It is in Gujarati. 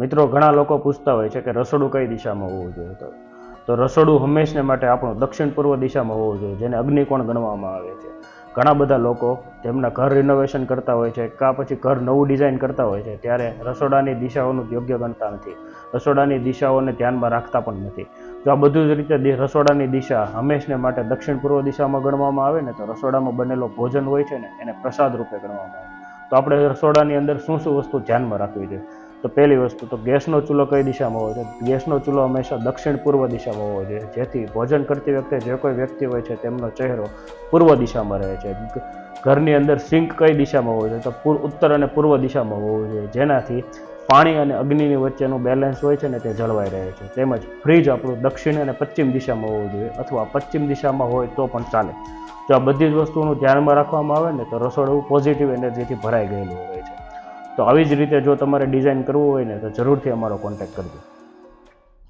મિત્રો, ઘણા લોકો પૂછતા હોય છે કે રસોડું કઈ દિશામાં હોવું જોઈએ? તો તો રસોડું હંમેશને માટે આપણું દક્ષિણ પૂર્વ દિશામાં હોવું જોઈએ, જેને અગ્નિકોણ ગણવામાં આવે છે. ઘણા બધા લોકો તેમના ઘર રિનોવેશન કરતા હોય છે, કાં પછી ઘર નવું ડિઝાઇન કરતા હોય છે, ત્યારે રસોડાની દિશાઓનું યોગ્ય ગણતા નથી. રસોડાની દિશાઓને ધ્યાનમાં રાખતા પણ નથી. જો આ બધું જ રીતે રસોડાની દિશા હંમેશને માટે દક્ષિણ પૂર્વ દિશામાં ગણવામાં આવે ને, તો રસોડામાં બનેલો ભોજન હોય છે ને, એને પ્રસાદ રૂપે ગણવામાં આવે. તો આપણે રસોડાની અંદર શું શું વસ્તુ ધ્યાનમાં રાખવી જોઈએ? તો પહેલી વસ્તુ તો ગેસનો ચૂલો કઈ દિશામાં હોવો જોઈએ? ગેસનો ચૂલો હંમેશા દક્ષિણ પૂર્વ દિશામાં હોવો જોઈએ. જેથી ભોજન કરતી વખતે જે કોઈ વ્યક્તિ હોય છે તેમનો ચહેરો પૂર્વ દિશામાં રહે છે. ઘરની અંદર સિંક કઈ દિશામાં હોવો જોઈએ? તો ઉત્તર અને પૂર્વ દિશામાં હોવું જોઈએ. જેનાથી પાણી અને અગ્નિની વચ્ચેનું બેલેન્સ હોય છે ને તે જળવાઈ રહે છે. તેમજ ફ્રીજ આપણું દક્ષિણ અને પશ્ચિમ દિશામાં હોવું જોઈએ. અથવા પશ્ચિમ દિશામાં હોય તો પણ ચાલે. જો આ બધી જ વસ્તુનું ધ્યાનમાં રાખવામાં આવે ને તો રસોડું પોઝિટિવ એનર્જીથી ભરાઈ ગયેલું હોય. તો આવી જ રીતે જો તમારે ડિઝાઇન કરવું હોય ને, તો જરૂરથી અમારો કોન્ટેક્ટ કરજો.